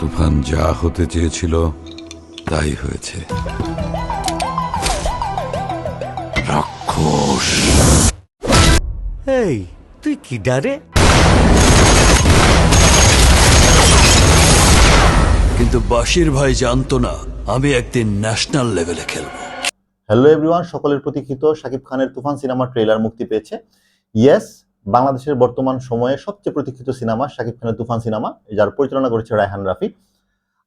তুফান যা হতে চেয়েছিল তাই হয়েছে। রাক্ষস! এই তুই কি ডারে? কিন্তু বাশির ভাই জানতো না আমি একদিন ন্যাশনাল লেভেলে খেলব। হ্যালো এভরিওয়ান সকলের প্রতীক্ষিত। শাকিব খানের তুফান সিনেমা ট্রেলার মুক্তি পেয়েছে। ইয়েস বাংলাদেশের বর্তমান সময়ে সবচেয়ে প্রতীক্ষিত সিনেমা শাকিব খানের তুফান সিনেমা, যার পরিচালনা করেছে রায়হান রাফি।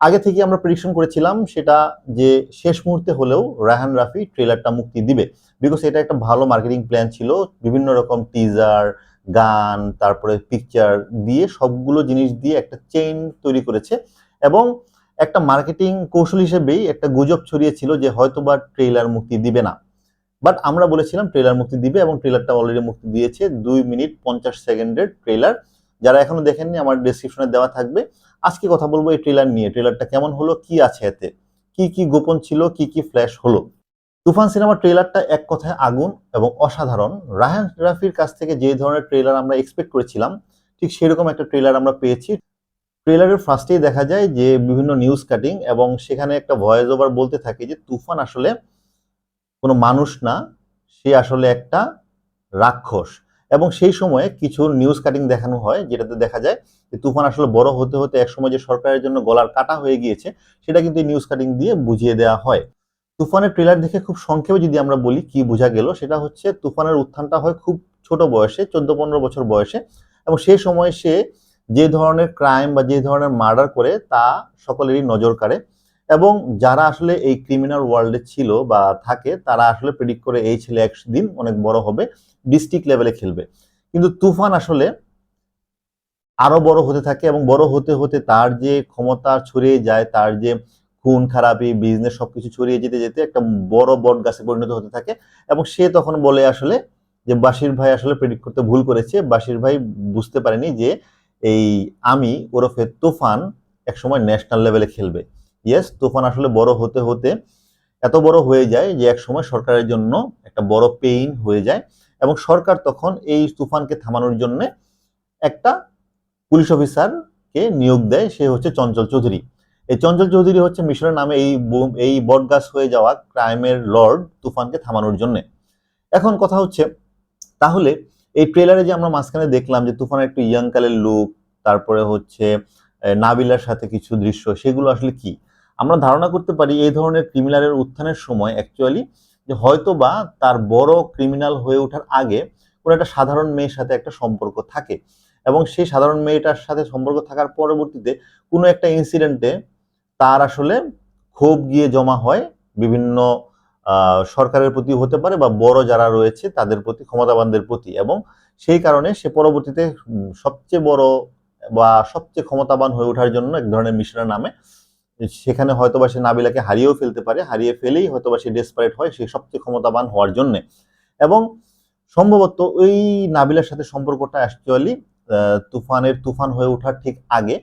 আগে থেকে আমরা প্রেডিকশন করেছিলাম সেটা যে শেষ মুহূর্তে হলেও রায়হান রাফি ট্রেলারটা মুক্তি দিবে। বিকজ এটা একটা ভালো মার্কেটিং প্ল্যান ছিল, বিভিন্ন রকম টিজার গান, তারপরে পিকচার দিয়ে সবগুলো জিনিস দিয়ে একটা চেইন তৈরি করেছে। এবং একটা মার্কেটিং কৌশল হিসেবেই একটা গুজব ছড়িয়েছিল যে হয়তোবা ট্রেলার মুক্তি দিবে না। বাট আমরা বলেছিলাম ট্রেলার মুক্তি দিবে এবং ট্রেলারটা অলরেডি মুক্তি দিয়েছে দুই মিনিট পঞ্চাশ সেকেন্ডের ট্রেলার যারা এখনও দেখেননি, আমার ডিসক্রিপশনে দেওয়া থাকবে। আজকে কথা বলব এই ট্রেলার নিয়ে। ট্রেলারটা কেমন হলো, কি আছে এতে? কি কি গোপন ছিল, কি কি ফ্ল্যাশ হলো? তুফান সিনেমার ট্রেলারটা এক কথায় আগুন এবং অসাধারণ। রাহান রাফির কাছ থেকে যে ধরনের ট্রেলার আমরা এক্সপেক্ট করেছিলাম, ঠিক সেরকম একটা ট্রেলার আমরা পেয়েছি। ট্রেলারের ফার্স্টেই দেখা যায় যে বিভিন্ন নিউজ কাটিং এবং সেখানে একটা ভয়েস ওভার বলতে থাকে যে তুফান আসলে কোনো মানুষ না, সে আসলে একটা রাক্ষস। এবং সেই সময়ে কিছু নিউজ কাটিং দেখানো হয়, যেটাতে দেখা যায় যে তুফান আসলে বড় হতে হতে একসময় যে সরকারের জন্য গলার কাটা হয়ে গিয়েছে, সেটা কিন্তু নিউজ কাটিং দিয়ে বুঝিয়ে দেওয়া হয়। তুফানের ট্রেলার দেখে খুব সংক্ষেপে যদি আমরা বলি কি বোঝা গেল, সেটা হচ্ছে তুফানের উত্থানটা হয় খুব ছোট বয়সে চোদ্দ পনেরো বছর বয়সে। এবং সেই সময় সে যে ধরনের ক্রাইম বা যে ধরনের মার্ডার করে, তা সকলেরই নজর কাড়ে। এবং যারা আসলে এই ক্রিমিনাল ওয়ার্ল্ডে ছিল বা থাকে, তারা আসলে প্রেডিক্ট করে এই ছেলে একদিন অনেক বড় হবে ডিস্ট্রিক্ট লেভেলে খেলবে। কিন্তু তুফান আসলে আরও বড় হতে থাকে এবং বড় হতে হতে তার যে ক্ষমতা ছড়িয়ে যায়, তার যে খুন, খারাপি বিজনেস সবকিছু ছড়িয়ে যেতে যেতে একটা বড় বট গাছে পরিণত হতে থাকে এবং সে তখন বলে আসলে যে বাসির ভাই আসলে প্রেডিক্ট করতে ভুল করেছে। বাসির ভাই বুঝতে পারেনি যে, এই আমি ওরফে তুফান একসময় ন্যাশনাল লেভেলে খেলবে। ইয়েস তুফান আসলে বড় হতে হতে এত বড় হয়ে যায় যে এক সময় সরকারের জন্য একটা বড় পেইন হয়ে যায় এবং সরকার তখন এই তুফানকে থামানোর জন্য একটা পুলিশ অফিসারকে নিয়োগ দেয়, সে হচ্ছে চঞ্চল চৌধুরী। এই চঞ্চল চৌধুরী হচ্ছে মিশরের নামে এই এই বটগাছ হয়ে যাওয়া ক্রাইমের লর্ড তুফানকে থামানোর জন্য। এখন কথা হচ্ছে, তাহলে এই ট্রেলারে যে আমরা মাঝখানে দেখলাম যে তুফানের একটু ইয়াং কালের লুক তারপরে হচ্ছে নাবিলার সাথে কিছু দৃশ্য, সেগুলো আসলে কি? আমরা ধারণা করতে পারি এই ধরনের ক্রিমিনালের উত্থানের সময় অ্যাকচুয়ালি যে হয়তো বা তার বড় ক্রিমিনাল হয়ে ওঠার আগে কোনো একটা সাধারণ মেয়ের সাথে একটা সম্পর্ক থাকে এবং সেই সাধারণ মেয়েটার সাথে সম্পর্ক থাকার পরবর্তীতে কোনো একটা ইনসিডেন্টে তার আসলে ক্ষোভ গিয়ে জমা হয়, বিভিন্ন সরকারের প্রতি হতে পারে বা বড় যারা রয়েছে তাদের প্রতি, ক্ষমতাবানদের প্রতি এবং সেই কারণে সে পরবর্তীতে সবচেয়ে বড় বা সবচেয়ে ক্ষমতাবান হয়ে ওঠার জন্য এক ধরনের মিশনের নামে সেখানে হয়তোবা সে নাবিলাকে হারিয়েও ফেলতে পারে, হারিয়ে ফেলেই হয়তোবা সে ডেসপারেট হয়, সে সবচেয়ে ক্ষমতাবান হওয়ার জন্য। এবং সম্ভবত ওই নাবিলার সাথে সম্পর্কটা অ্যাকচুয়ালি তুফানের তুফান হয়ে ওঠার ঠিক আগে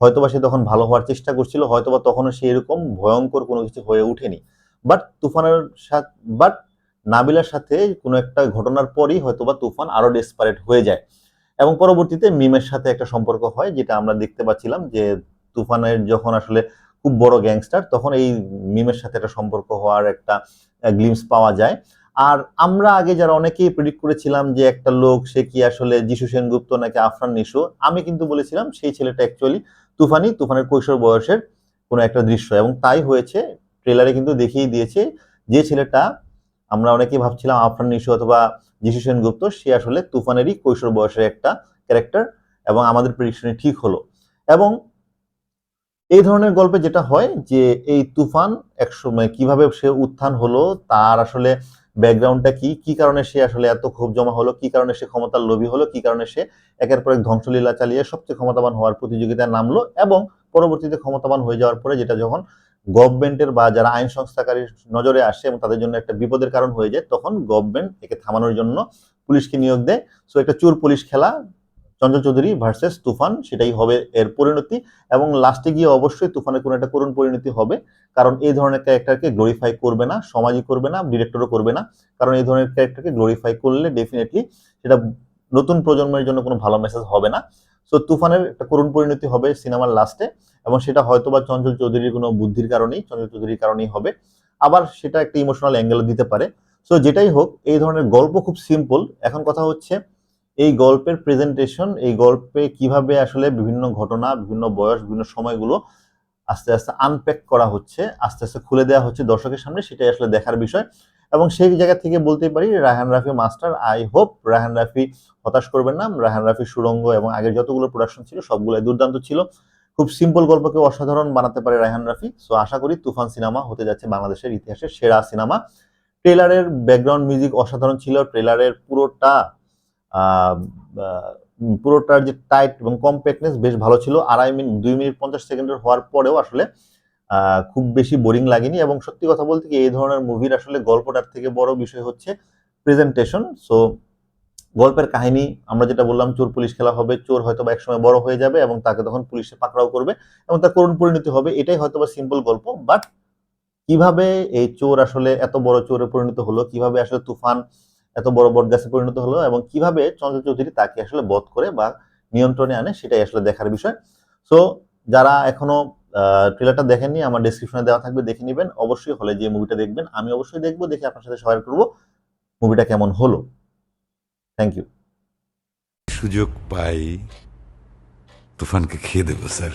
হয়তোবা সে তখন ভালো হওয়ার চেষ্টা করছিল, হয়তোবা তখনও সে এরকম ভয়ঙ্কর কোনো কিছু হয়ে ওঠেনি। বাট তুফানের সাথে বাট নাবিলার সাথে কোনো একটা ঘটনার পরই হয়তোবা তুফান আরও ডেসপারেট হয়ে যায়। এবং পরবর্তীতে মিমের সাথে একটা সম্পর্ক হয়, যেটা আমরা দেখতে পাচ্ছিলাম যে তুফানের যখন আসলে খুব বড় গ্যাংস্টার, তখন এই মিমের সাথে একটা সম্পর্ক হওয়ার একটা গ্লিমস পাওয়া যায়। আর আমরা আগে যারা অনেকেই প্রেডিক্ট করেছিলাম যে একটা লোক, সে কি আসলে যিশু সেনগুপ্ত নাকি আফরান নিশো, আমি কিন্তু বলেছিলাম সেই ছেলেটা অ্যাকচুয়ালি তুফানি, তুফানের কৈশোর বয়সের কোনো একটা দৃশ্য। এবং তাই হয়েছে ট্রেলারে কিন্তু দেখিয়ে দিয়েছে যে ছেলেটা, আমরা অনেকেই ভাবছিলাম আফরান নিশো অথবা যিশু সেনগুপ্ত, সে আসলে তুফানেরই কৈশোর বয়সের একটা ক্যারেক্টার এবং আমাদের প্রেডিকশনে ঠিক হলো। এবং এই ধরনের গল্পে যেটা হয় যে এই তুফান একসময় কীভাবে সে উত্থান হলো, তার আসলে ব্যাকগ্রাউন্ডটা কি কি কারণে সে আসলে এত ক্ষোভ জমা হলো, কি কারণে সে ক্ষমতার লোভী হলো, কি কারণে সে একের পর এক ধ্বংসলীলা চালিয়ে সবচেয়ে ক্ষমতাবান হওয়ার প্রতিযোগিতায় নামলো এবং পরবর্তীতে ক্ষমতাবান হয়ে যাওয়ার পরে যেটা যখন গভর্নমেন্টের বা যারা আইন সংস্থাকারীর নজরে আসে এবং তাদের জন্য একটা বিপদের কারণ হয়ে যায়, তখন গভর্নমেন্ট একে থামানোর জন্য পুলিশকে নিয়োগ দেয়। সো একটা চোর পুলিশ খেলা চঞ্চল চৌধুরী ভার্সেস তুফান, সেটাই হবে এর পরিণতি। এবং লাস্টে গিয়ে অবশ্যই তুফানের কোনো একটা করুণ পরিণতি হবে। কারণ এই ধরনের ক্যারেক্টারকে গ্লোরিফাই করবে না, সমাজই করবে না ডিরেক্টরও করবে না। কারণ এই ধরনের ক্যারেক্টারকে গ্লোরিফাই করলে ডেফিনেটলি সেটা নতুন প্রজন্মের জন্য কোনো ভালো মেসেজ হবে না। সো তুফানের একটা করুণ পরিণতি হবে সিনেমার লাস্টে এবং সেটা হয়তো বা চঞ্চল চৌধুরীর কোনো বুদ্ধির কারণেই, চঞ্চল চৌধুরীর কারণেই হবে। আবার সেটা একটা ইমোশনাল অ্যাঙ্গেলও দিতে পারে। সো যেটাই হোক, এই ধরনের গল্প খুব সিম্পল এখন কথা হচ্ছে এই গল্পের প্রেজেন্টেশন এই গল্পে কীভাবে আসলে বিভিন্ন ঘটনা, বিভিন্ন বয়স, বিভিন্ন সময়গুলো আস্তে আস্তে আনপ্যাক করা হচ্ছে, আস্তে আস্তে খুলে দেওয়া হচ্ছে দর্শকের সামনে, সেটাই আসলে দেখার বিষয়। এবং সেই জায়গা থেকে বলতেই পারি, Raihan Rafi master I hope Raihan Rafi হতাশ করবেন না। রায়হান রাফি সুরঙ্গ এবং আগের যতগুলো প্রোডাকশন ছিল, সবগুলোই দুর্দান্ত ছিল। খুব সিম্পল গল্পকে অসাধারণ বানাতে পারে রায়হান রাফি। সো আশা করি তুফান সিনেমা হতে যাচ্ছে বাংলাদেশের ইতিহাসের সেরা সিনেমা। ট্রেলারের ব্যাকগ্রাউন্ড মিউজিক অসাধারণ ছিল। ট্রেলারের পুরোটা পুরোটার যে টাইট এবং কম্প্যাক্টনেস বেশ ভালো ছিল। আড়াই মিনিট, দুই মিনিট পঞ্চাশ সেকেন্ডের হওয়ার পরেও আসলে খুব বেশি বোরিং লাগেনি এবং সত্যি কথা বলতে কি এই ধরনের মুভির আসলে গল্পটার থেকে বড় বিষয় হচ্ছে প্রেজেন্টেশন সো গল্পের কাহিনী আমরা যেটা বললাম, চোর পুলিশ খেলা হবে, চোর হয়তো বা একসময় বড় হয়ে যাবে এবং তাকে তখন পুলিশে পাকড়াও করবে এবং তার করুণ পরিণতি হবে, এটাই হয়তো বা সিম্পল গল্প। বাট কীভাবে এই চোর আসলে এত বড় চোরে পরিণত হলো, কীভাবে আসলে তুফান এত বড় বটগাছে পরিণত হলো এবং কীভাবে চন্দ্র চৌধুরী তাকে আসলে বধ করে বা নিয়ন্ত্রণে আনে সেটাই আসলে দেখার বিষয়। সো যারা এখনও ট্রেলারটা দেখেননি, আমার ডিসক্রিপশনে দেওয়া থাকবে, দেখে নেবেন। অবশ্যই হলে যে মুভিটা দেখবেন। আমি অবশ্যই দেখব, দেখে আপনার সাথে শেয়ার করব। মুভিটা কেমন হলো? থ্যাংক ইউ সুযোগ পাই, তুফানকে খেয়ে দেবো, স্যার।